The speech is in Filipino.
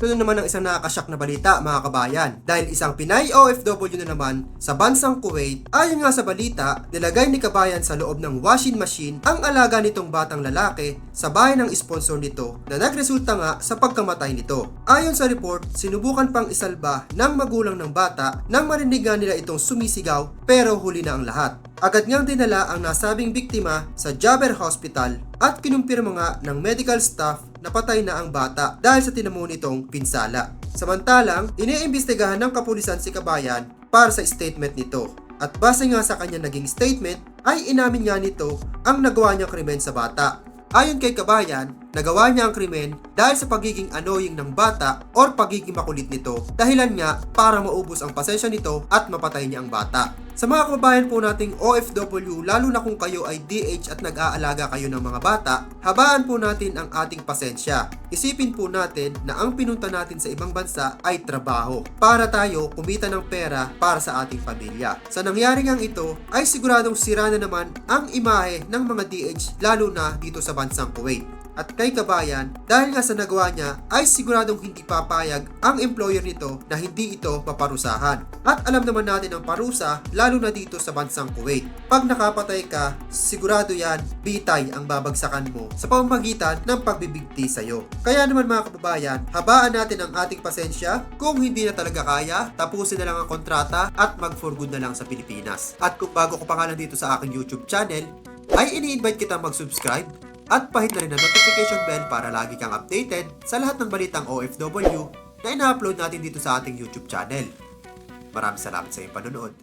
ito na naman ang isang nakakasyak na balita mga kabayan. Dahil isang Pinay OFW na naman sa bansang Kuwait, ayon nga sa balita, nilagay ni kabayan sa loob ng washing machine ang alaga nitong batang lalaki sa bahay ng sponsor nito na nagresulta nga sa pagkamatay nito. Ayon sa report, sinubukan pang isalba ng magulang ng bata nang marinig nga nila itong sumisigaw pero huli na ang lahat. Agad ngang dinala ang nasabing biktima sa Jaber Hospital at kinumpirma nga ng medical staff na patay na ang bata dahil sa tinamo nitong pinsala. Samantalang, iniimbestigahan ng kapulisan si Kabayan para sa statement nito. At base nga sa kanyang naging statement, ay inamin nga nito ang nagawa niyang krimen sa bata. Ayon kay Kabayan, nagawa niya ang krimen dahil sa pagiging annoying ng bata or pagiging makulit nito dahilan nga para maubos ang pasensya nito at mapatay niya ang bata. Sa mga kababayan po nating OFW, lalo na kung kayo ay DH at nag-aalaga kayo ng mga bata, habaan po natin ang ating pasensya. Isipin po natin na ang pinunta natin sa ibang bansa ay trabaho para tayo kumita ng pera para sa ating pamilya. Sa nangyari ngang ito ay siguradong sira na naman ang imahe ng mga DH lalo na dito sa bansang Kuwait at kay kabayan dahil nga sa nagawa niya ay siguradong hindi papayag ang employer nito na hindi ito paparusahan. At alam naman natin ang parusa lalo na dito sa bansang Kuwait. Pag nakapatay ka, sigurado yan bitay ang babagsakan mo sa pamamagitan ng pagbibigti sa'yo. Kaya naman mga kababayan, habaan natin ang ating pasensya kung hindi na talaga kaya, tapusin na lang ang kontrata at mag for good na lang sa Pilipinas. At kung bago ko pa nga lang dito sa aking YouTube channel, ay ini-invite kita mag-subscribe at pahit na rin ang notification bell para lagi kang updated sa lahat ng balitang OFW na ina-upload natin dito sa ating YouTube channel. Maraming salamat sa iyong panonood.